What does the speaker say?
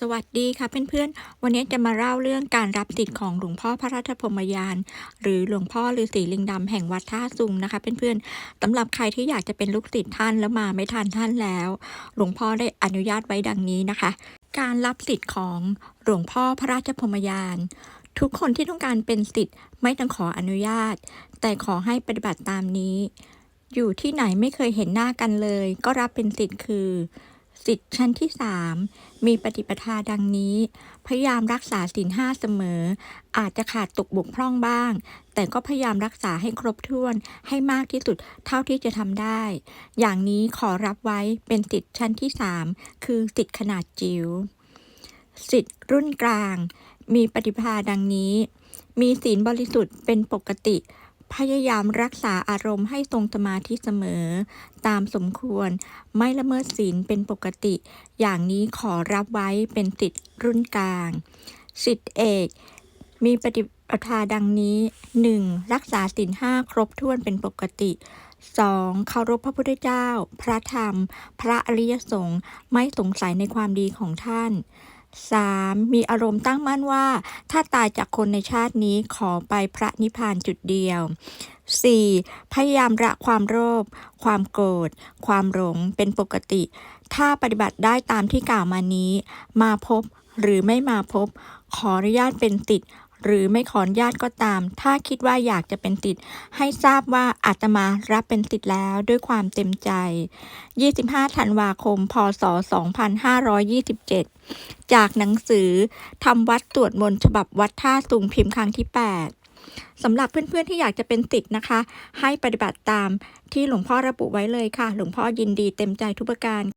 สวัสดีค่ะเพื่อนๆ วันนี้จะมาเล่าเรื่องการรับสิทธิ์ของหลวงพ่อพระราชพรมยาน หรือหลวงพ่อฤาษีลิงดำแห่งวัดท่าซุงนะคะเพื่อนๆสำหรับใครที่อยากจะเป็นลูกศิษย์ท่านแล้วมาไม่ทันท่านแล้ว หลวงพ่อได้อนุญาตไว้ดังนี้นะคะ การรับสิทธิ์ของหลวงพ่อพระราชพรมยาน ทุกคนที่ต้องการเป็นสิทธิ์ไม่ต้องขออนุญาต แต่ขอให้ปฏิบัติตามนี้ อยู่ที่ไหนไม่เคยเห็นหน้ากันเลย ก็รับเป็นสิทธิ์คือ สิทธิ์ชั้นที่3มีปฏิปทาดังนี้ พยายามรักษาศีลห้าเสมอ อาจจะขาดตกบกพร่องบ้าง แต่ก็พยายามรักษาให้ครบถ้วนให้มากที่สุดเท่าที่จะทำได้ อย่างนี้ขอรับไว้เป็นสิทธิ์ชั้นที่3คือสิทธิ์ขนาดจิ๋วสิทธิ์รุ่นกลาง มีปฏิปทาดังนี้ มีศีลบริสุทธิ์เป็นปกติ พยายามรักษาอารมณ์ให้ทรงสมาธิเสมอ ตามสมควรไม่ละเมิดศีลเป็นปกติ อย่างนี้ขอรับไว้เป็นสิทธิ์รุ่นกลางสิทธิเอกมีปฏิปทาดังนี้ 1. รักษาศีลห้าครบถ้วนเป็นปกติ 2. เคารพพระพุทธเจ้า พระธรรม พระอริยสงฆ์ไม่สงสัยในความดีของท่าน 3. มีอารมณ์ตั้งมั่นว่า ถ้าตายจากคนในชาตินี้ขอไปพระนิพพานจุดเดียว 4. พยายามละความโลภความโกรธ ความหลงเป็นปกติ ถ้าปฏิบัติได้ตามที่กล่าวมานี้ มาพบหรือไม่มาพบ ขออนุญาตเป็นติด หรือไม่ขออนุญาตก็ตาม ถ้าคิดว่าอยากจะเป็นติดให้ทราบว่าอาตมารับเป็นติดแล้วด้วยความเต็มใจ 25 ธันวาคม พศ 2527 จากหนังสือทำวัดตรวจมนต์ฉบับวัดท่าสุงพิมพ์ครั้งที่ 8สำหรับเพื่อนๆที่อยากจะเป็นติดนะคะ ให้ปฏิบัติตามที่หลวงพ่อระบุไว้เลยค่ะ หลวงพ่อยินดีเต็มใจทุกประการ